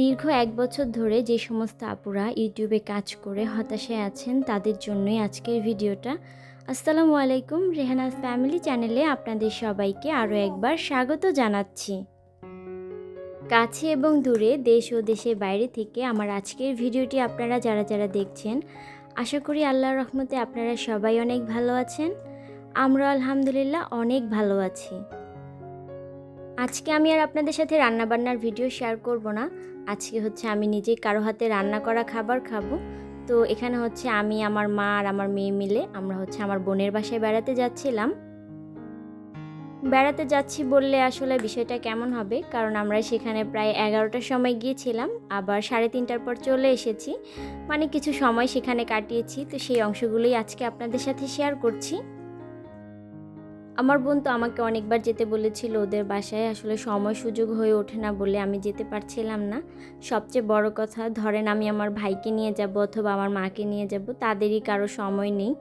দীর্ঘ এক বছর ধরে যে সমস্ত আপুরা ইউটিউবে কাজ করে হতাশায় আছেন, তাদের জন্যই আজকের ভিডিওটা। আসসালামু আলাইকুম, রেহানাস ফ্যামিলি চ্যানেলে আপনাদের সবাইকে আরও একবার স্বাগত জানাচ্ছি। কাছে এবং দূরে, দেশ ও দেশের বাইরে থেকে আমার আজকের ভিডিওটি আপনারা যারা যারা দেখছেন, আশা করি আল্লাহর রহমতে আপনারা সবাই অনেক ভালো আছেন। আমরা আলহামদুলিল্লাহ অনেক ভালো আছি। আজকে আমি আর আপনাদের সাথে রান্নাবান্নার ভিডিও শেয়ার করব না। আজকে হচ্ছে আমি নিজেই কারও হাতে রান্না করা খাবার খাব। তো এখানে হচ্ছে আমি, আমার মা আর আমার মেয়ে মিলে আমরা হচ্ছে আমার বোনের বাসায় বেড়াতে যাচ্ছিলাম। বেড়াতে যাচ্ছি বললে আসলে বিষয়টা কেমন হবে? কারণ আমরা সেখানে প্রায় এগারোটার সময় গিয়েছিলাম, আবার সাড়ে তিনটার পর চলে এসেছি। মানে কিছু সময় সেখানে কাটিয়েছি, তো সেই অংশগুলোই আজকে আপনাদের সাথে শেয়ার করছি। আমার বোন তো আমাকে অনেকবার যেতে বলেছিল ওদের বাসায়। আসলে সময় সুযোগ হয়ে ওঠে না বলে আমি যেতে পারছিলাম না। সবচেয়ে বড় কথা, ধরেন আমি আমার ভাইকে নিয়ে যাব অথবা আমার মাকে নিয়ে যাব, তাদেরই কারও সময় নেই।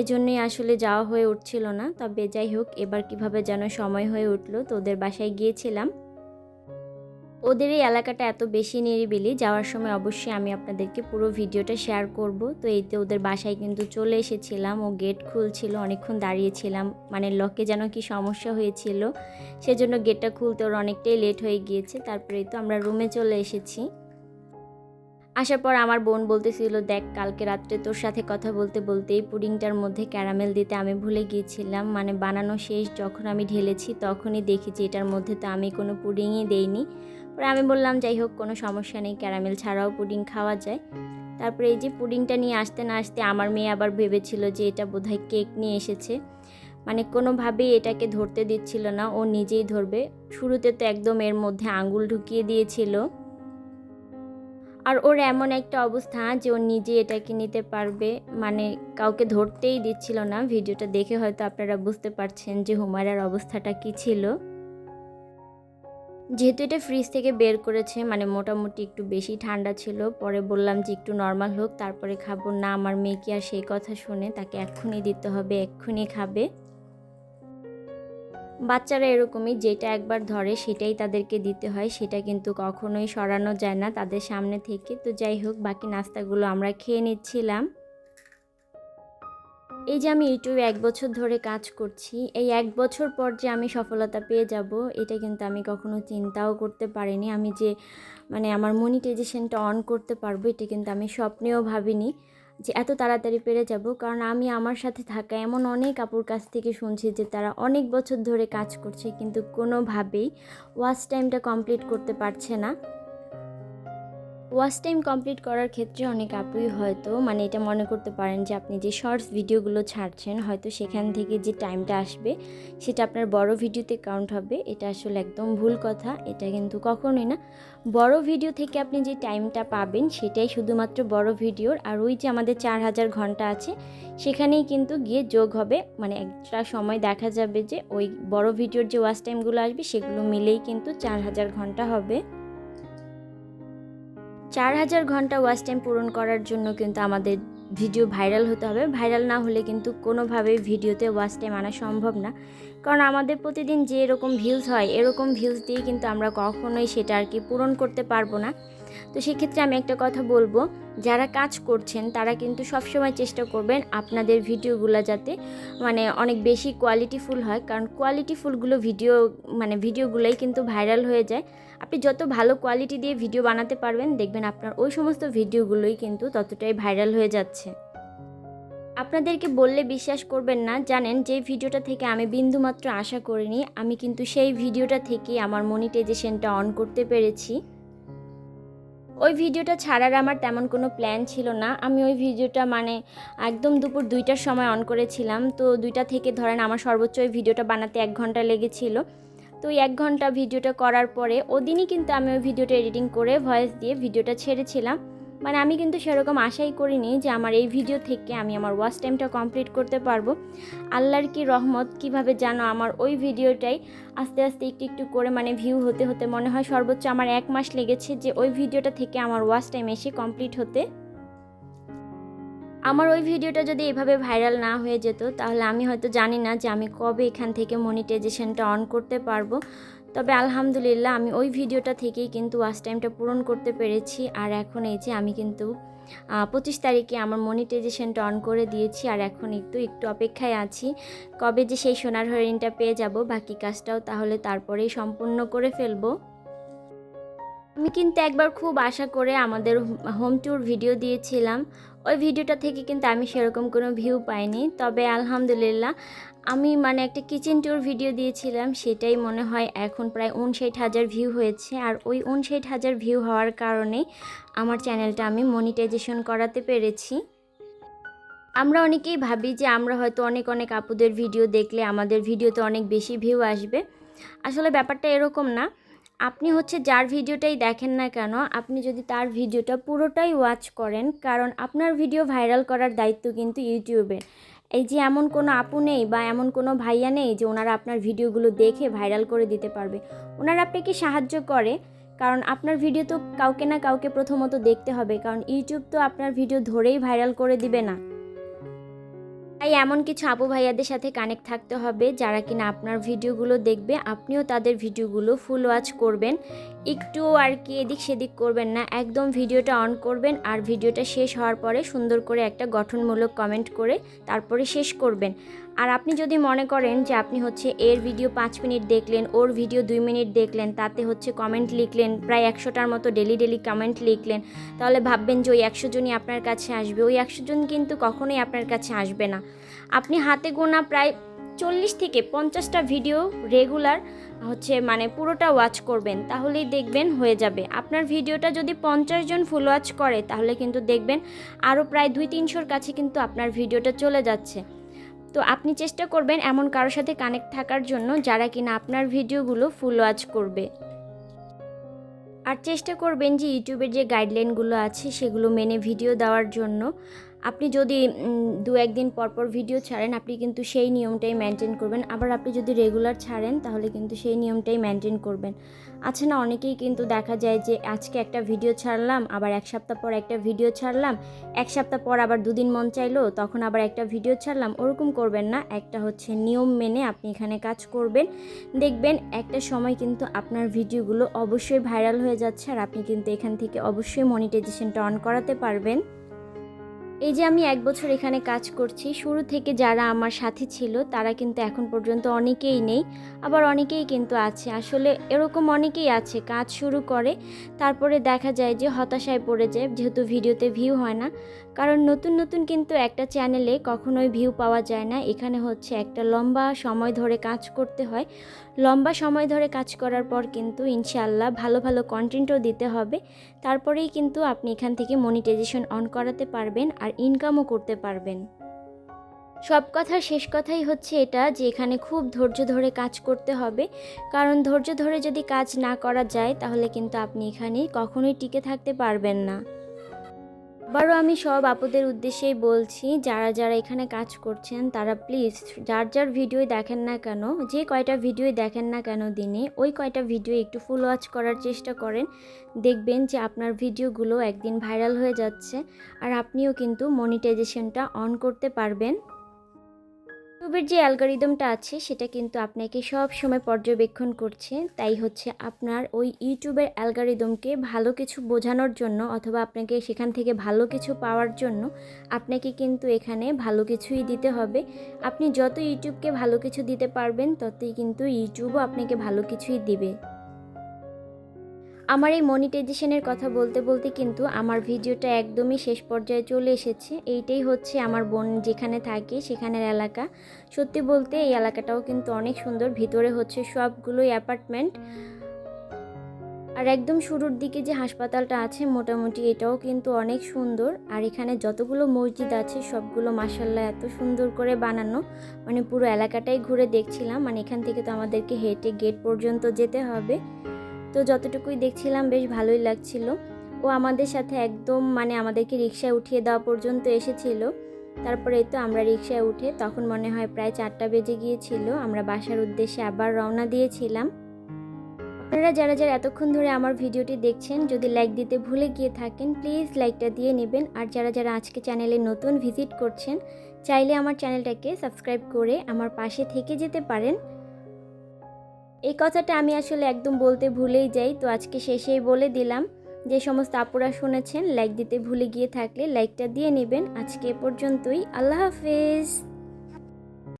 এজন্যই আসলে যাওয়া হয়ে উঠছিল না। তবে যাই হোক, এবার কীভাবে যেন সময় হয়ে উঠল, তো ওদের বাসায় গিয়েছিলাম। ওদের এই এলাকাটা এত বেশি নিরিবিলি, যাওয়ার সময় অবশ্যই আমি আপনাদেরকে পুরো ভিডিওটা শেয়ার করব। তো এইতে ওদের বাসায় কিন্তু চলে এসেছিলাম, ও গেট খুলছিল, অনেকক্ষণ দাঁড়িয়েছিলাম মানে লকে যেন কি সমস্যা হয়েছিল, সেজন্য গেটটা খুলতে ওর অনেকটাই লেট হয়ে গিয়েছে, তারপরেই তো আমরা রুমে চলে এসেছি। আসার পর আমার বোন বলতেছিল, দেখ, কালকে রাত্রে তোর সাথে কথা বলতে বলতেই পুডিংটার মধ্যে ক্যারামেল দিতে আমি ভুলে গিয়েছিলাম মানে বানানো শেষ, যখন আমি ঢেলেছি তখনই দেখি যে এটার মধ্যে তো আমি কোনো পুডিংই দেইনি। পরে আমি বললাম, যাই হোক, কোনো সমস্যা নেই, ক্যারামেল ছাড়াও পুডিং খাওয়া যায়। তারপরে এই যে পুডিংটা নিয়ে আসতে না আসতে আমার মেয়ে আবার ভেবেছিল যে এটা বোধহয় কেক নিয়ে এসেছে। মানে কোনোভাবেই এটাকে ধরতে দিচ্ছিল না, ও নিজেই ধরবে। শুরুতে তো একদম এর মধ্যে আঙ্গুল ঢুকিয়ে দিয়েছিল। আর ওর এমন একটা অবস্থা যে ও নিজে এটাকে নিতে পারবে মানে কাউকে ধরতেই দিচ্ছিল না। ভিডিওটা দেখে হয়তো আপনারা বুঝতে পারছেন যে হুমায়রার অবস্থাটা কী ছিল। যেহেতু এটা ফ্রিজ থেকে বের করেছে মানে মোটামুটি একটু বেশি ঠান্ডা ছিল, পরে বললাম যে একটু নর্মাল হোক, তারপরে খাব। না, আমার মেয়ে কি আর সেই কথা শুনে তাকে এক্ষুনি দিতে হবে, এক্ষুনি খাবে। বাচ্চারা এরকমই, যেটা একবার ধরে সেটাই তাদেরকে দিতে হয়, সেটা কিন্তু কখনোই সরানো যায় না তাদের সামনে থেকে। তো যাই হোক, বাকি নাস্তাগুলো আমরা খেয়ে নিচ্ছিলাম। এই যে আমি ইউটিউবে এক বছর ধরে কাজ করছি, এই এক বছর পর যে আমি সফলতা পেয়ে যাব, এটা কিন্তু আমি কখনো চিন্তাও করতে পারিনি। আমি যে মানে আমার মনিটাইজেশনটা অন করতে পারব, এটা কিন্তু আমি স্বপ্নেও ভাবিনি যে এত তাড়াতাড়ি পেরে যাব। কারণ আমি আমার সাথে থাকা এমন অনেক আপুর কাছ থেকে শুনছি যে তারা অনেক বছর ধরে কাজ করছে, কিন্তু কোনোভাবেই ওয়াচ টাইমটা কমপ্লিট করতে পারছে না। ওয়াচ টাইম কমপ্লিট করার ক্ষেত্রে অনেক আপুই হয়তো মানে এটা মনে করতে পারেন যে আপনি যে শর্টস ভিডিওগুলো ছাড়ছেন, হয়তো সেখান থেকে যে টাইমটা আসবে, সেটা আপনার বড় ভিডিওতে কাউন্ট হবে। এটা আসলে একদম ভুল কথা, এটা কিন্তু কখনোই না। বড় ভিডিও থেকে আপনি যে টাইমটা পাবেন, সেটাই শুধুমাত্র বড় ভিডিওর আর ওই যে আমাদের চার হাজার ঘণ্টা আছে, সেখানেই কিন্তু গিয়ে যোগ হবে। মানে একটা সময় দেখা যাবে যে ওই বড় ভিডিওর যে ওয়াচ টাইমগুলো আসবে, সেগুলো মিলেই কিন্তু চার হাজার ঘণ্টা হবে। চার হাজার ঘণ্টা ওয়াচ টাইম পূরণ করার জন্য কিন্তু আমাদের ভিডিও ভাইরাল হতে হবে। ভাইরাল না হলে কিন্তু কোনোভাবেই ভিডিওতে ওয়াচ টাইম আনা সম্ভব না। কারণ আমাদের প্রতিদিন যে এরকম ভিউজ হয়, এরকম ভিউজ দিয়ে কিন্তু আমরা কখনোই সেটা আর কি পূরণ করতে পারব না। তো সেক্ষেত্রে আমি একটা কথা বলব, যারা কাজ করছেন তারা কিন্তু সবসময় চেষ্টা করবেন আপনাদের ভিডিওগুলো যাতে মানে অনেক বেশি কোয়ালিটিফুল হয়, কারণ কোয়ালিটিফুলগুলো ভিডিও মানে ভিডিওগুলোই কিন্তু ভাইরাল হয়ে যায়। আপনি যত ভালো কোয়ালিটি দিয়ে ভিডিও বানাতে পারবেন, দেখবেন আপনার ওই সমস্ত ভিডিওগুলোই কিন্তু ততটাই ভাইরাল হয়ে যাচ্ছে। আপনাদেরকে বললে বিশ্বাস করবেন না, জানেন যে ভিডিওটা থেকে আমি বিন্দুমাত্র আশা করিনি, আমি কিন্তু সেই ভিডিওটা থেকে আমার মনিটাইজেশনটা অন করতে পেরেছি। ওই ভিডিওটা ছাড়ার আমার তেমন কোনো প্ল্যান ছিল না, আমি ওই ভিডিওটা মানে একদম দুপুর দুইটার সময় অন করেছিলাম, তো দুইটা থেকে ধরেন আমার সর্বোচ্চ ওই ভিডিওটা বানাতে এক ঘণ্টা লেগেছিল। তো ওই এক ঘণ্টা ভিডিওটা করার পরে, ওদিনই কিন্তু আমি ওই ভিডিওটা এডিটিং করে, ভয়েস দিয়ে ভিডিওটা ছেড়েছিলাম। মানে আমি কিন্তু সেরকম আশাই করিনি যে আমার এই ভিডিও থেকে আমি আমার ওয়াচ টাইমটা কমপ্লিট করতে পারব। আল্লাহর কি রহমত, কীভাবে জানো আমার ওই ভিডিওটাই আস্তে আস্তে একটু একটু করে মানে ভিউ হতে হতে মনে হয় সর্বোচ্চ আমার এক মাস লেগেছে যে ওই ভিডিওটা থেকে আমার ওয়াচ টাইম এসে কমপ্লিট হতে। আমার ওই ভিডিওটা যদি এভাবে ভাইরাল না হয়ে যেত, তাহলে আমি হয়তো জানি না যে আমি কবে এখান থেকে মনিটাইজেশনটা অন করতে পারব। তবে আলহামদুলিল্লাহ আমি ওই ভিডিওটা থেকেই কিন্তু ওয়াচ টাইমটা পূরণ করতে পেরেছি। আর এখন এই যে আমি কিন্তু পঁচিশ তারিখে আমার মনিটাইজেশনটা অন করে দিয়েছি। আর এখন একটু একটু অপেক্ষায় আছি। কবে যে সেই সোনার হরিণটা পেয়ে যাব, বাকি কাজটাও তাহলে তারপরেই সম্পূর্ণ করে ফেলব। আমি কিন্তু একবার খুব আশা করে আমাদের হোম ট্যুর ভিডিও দিয়েছিলাম। ওই ভিডিওটা থেকে কিন্তু আমি সেরকম কোনো ভিউ পাইনি। তবে আলহামদুলিল্লাহ, আমি মানে একটা কিচেন ট্যুর ভিডিও দিয়েছিলাম, সেটাই মনে হয় এখন প্রায় উনষাট হাজার ভিউ হয়েছে। আর ওই উনষাট হাজার ভিউ হওয়ার কারণে আমার চ্যানেলটা আমি মনিটাইজেশন করাতে পেরেছি। আমরা অনেকেই ভাবি যে আমরা হয়তো অনেক অনেক আপুদের ভিডিও দেখলে আমাদের ভিডিওতে অনেক বেশি ভিউ আসবে। আসলে ব্যাপারটা এরকম না। আপনি হচ্ছে যার ভিডিওটাই দেখেন না কেন, আপনি যদি তার ভিডিওটা পুরোটাই ওয়াচ করেন, কারণ আপনার ভিডিও ভাইরাল করার দায়িত্ব কিন্তু ইউটিউবের এই যে এমন কোনো আপু নেই বা এমন কোনো ভাইয়া নেই যে ওনারা আপনার ভিডিওগুলো দেখে ভাইরাল করে দিতে পারবে। ওনারা আপনাকে সাহায্য করে, কারণ আপনার ভিডিও তো কাউকে না কাউকে প্রথমত দেখতে হবে, কারণ ইউটিউব তো আপনার ভিডিও ধরেই ভাইরাল করে দিবে না। তাই এমন কিছু আপু ভাইয়াদের সাথে কানেক্ট থাকতে হবে, যারা কিনা আপনার ভিডিওগুলো দেখবে, আপনিও তাদের ভিডিওগুলো ফুল ওয়াচ করবেন। একটু আর কি এদিক সেদিক করবেন না, একদম ভিডিওটা অন করবেন আর ভিডিওটা শেষ হওয়ার পরে সুন্দর করে একটা গঠনমূলক কমেন্ট করে তারপরে শেষ করবেন। আর আপনি যদি মনে করেন যে আপনি হচ্ছে এর ভিডিও পাঁচ মিনিট দেখলেন, ওর ভিডিও দুই মিনিট দেখলেন, তাতে হচ্ছে কমেন্ট লিখলেন, প্রায় একশোটার মতো ডেলি ডেলি কমেন্ট লিখলেন, তাহলে ভাববেন যে ওই একশো জনই আপনার কাছে আসবে। ওই একশো জন কিন্তু কখনোই আপনার কাছে আসবে না। আপনি হাতে গোনা প্রায় চল্লিশ থেকে পঞ্চাশটা ভিডিও রেগুলার হচ্ছে মানে পুরোটা ওয়াচ করবেন, তাহলেই দেখবেন হয়ে যাবে। আপনার ভিডিওটা যদি পঞ্চাশ জন ফুল ওয়াচ করে, তাহলে কিন্তু দেখবেন আরও প্রায় দুই তিনশোর কাছে কিন্তু আপনার ভিডিওটা চলে যাচ্ছে। তো আপনি চেষ্টা করবেন এমন কারোর সাথে কানেক্ট থাকার জন্য যারা কিনা আপনার ভিডিওগুলো ফুল ওয়াচ করবে। আর চেষ্টা করবেন যে ইউটিউবের যে গাইডলাইনগুলো আছে সেগুলো মেনে ভিডিও দেওয়ার জন্য। আপনি যদি দু একদিন পরপর ভিডিও ছাড়েন, আপনি কিন্তু সেই নিয়মটাই মেনটেন করবেন। আবার আপনি যদি রেগুলার ছাড়েন, তাহলে কিন্তু সেই নিয়মটাই মেনটেন করবেন। আছে না, অনেকেই কিন্তু দেখা যায় যে, আজকে একটা ভিডিও ছাড়লাম, আবার এক সপ্তাহ পর একটা ভিডিও ছাড়লাম, এক সপ্তাহ পর আবার দুদিন মন চাইলো, তখন আবার একটা ভিডিও ছাড়লাম, ওরকম করবেন না। একটা হচ্ছে নিয়ম মেনে আপনি এখানে কাজ করবেন। দেখবেন একটা সময় কিন্তু আপনার ভিডিওগুলো অবশ্যই ভাইরাল হয়ে যাচ্ছে, আর আপনি কিন্তু এখান থেকে অবশ্যই মনিটাইজেশনটা অন করাতে পারবেন। এই যে আমি এক বছর এখানে কাজ করছি, শুরু থেকে যারা আমার সাথে ছিল, তারা কিন্তু এখন পর্যন্ত অনেকেই নেই, আবার অনেকেই কিন্তু আছে। আসলে এরকম অনেকেই আছে, কাজ শুরু করে, তারপরে দেখা যায় যে হতাশায় পড়ে যায়, যেহেতু ভিডিওতে ভিউ হয় না। কারণ নতুন নতুন কিন্তু একটা চ্যানেলে কখনোই ভিউ পাওয়া যায় না। এখানে হচ্ছে একটা লম্বা সময় ধরে কাজ করতে হয়। লম্বা সময় ধরে কাজ করার পর কিন্তু ইনশাআল্লাহ ভালো ভালো কন্টেন্টও দিতে হবে। তারপরেই কিন্তু আপনি এখান থেকে মনিটাইজেশন অন করাতে পারবেন। আর ইনকামও করতে পারবেন। সব কথার শেষ কথাই হচ্ছে এটা যে এখানে খুব ধৈর্য ধরে কাজ করতে হবে। কারণ ধৈর্য ধরে যদি কাজ না করা যায় তাহলে কিন্তু আপনি এখানে কখনোই টিকে থাকতে পারবেন না। আবারও আমি সব আপুদের উদ্দেশ্যেই বলছি, যারা যারা এখানে কাজ করছেন, তারা প্লিজ যার যার ভিডিও দেখেন না কেন, যে কয়টা ভিডিও দেখেন না কেন দিনে, ওই কয়টা ভিডিও একটু ফুল ওয়াচ করার চেষ্টা করেন। দেখবেন যে আপনার ভিডিওগুলো একদিন ভাইরাল হয়ে যাচ্ছে, আর আপনিও কিন্তু মনিটাইজেশনটা অন করতে পারবেন। ইউটিউবের যে অ্যালগারিদমটা আছে, সেটা কিন্তু আপনাকে সব সময় পর্যবেক্ষণ করছে। তাই হচ্ছে আপনার ওই ইউটিউবের অ্যালগারিদমকে ভালো কিছু বোঝানোর জন্য অথবা আপনাকে সেখান থেকে ভালো কিছু পাওয়ার জন্য আপনাকে কিন্তু এখানে ভালো কিছুই দিতে হবে। আপনি যত ইউটিউবকে ভালো কিছু দিতে পারবেন, ততই কিন্তু ইউটিউবও আপনাকে ভালো কিছুই দিবে। আমার এই মনিটাইজেশনের কথা বলতে বলতে কিন্তু আমার ভিডিওটা একদমই শেষ পর্যায়ে চলে এসেছে। এইটাই হচ্ছে আমার বোন যেখানে থাকে সেখানের এলাকা। সত্যি বলতে এই এলাকাটাও কিন্তু অনেক সুন্দর। ভিতরে হচ্ছে সবগুলোই অ্যাপার্টমেন্ট আর একদম শুরুর দিকে যে হাসপাতালটা আছে মোটামুটি এটাও কিন্তু অনেক সুন্দর। আর এখানে যতগুলো মসজিদ আছে সবগুলো মাসাল্লাহ এত সুন্দর করে বানানো। মানে পুরো এলাকাটাই ঘুরে দেখছিলাম। মানে এখান থেকে তো আমাদেরকে হেঁটে গেট পর্যন্ত যেতে হবে। তো যতটুকুই দেখছিলাম বেশ ভালোই লাগছিল। ও আমাদের সাথে একদম মানে আমাদেরকে রিক্সায় উঠিয়ে দেওয়া পর্যন্ত এসেছিল। তারপরে তো আমরা রিক্সায় উঠে তখন মনে হয় প্রায় চারটা বেজে গিয়েছিল। আমরা বাসার উদ্দেশ্যে আবার রওনা দিয়েছিলাম। আপনারা যারা যারা এতক্ষণ ধরে আমার ভিডিওটি দেখছেন, যদি লাইক দিতে ভুলে গিয়ে থাকেন, প্লিজ লাইকটা দিয়ে নেবেন। আর যারা যারা আজকে চ্যানেলে নতুন ভিজিট করছেন, চাইলে আমার চ্যানেলটাকে সাবস্ক্রাইব করে আমার পাশে থেকে যেতে পারেন। এই কথাটা আমি আসলে একদম বলতে ভুলেই যাই। তো আজকে শেষেই বলে দিলাম যে সমস্ত আপুরা শুনেছেন লাইক দিতে ভুলে গিয়ে থাকলে লাইকটা দিয়ে নেবেন। আজকে এ পর্যন্তই। আল্লাহ হাফেজ।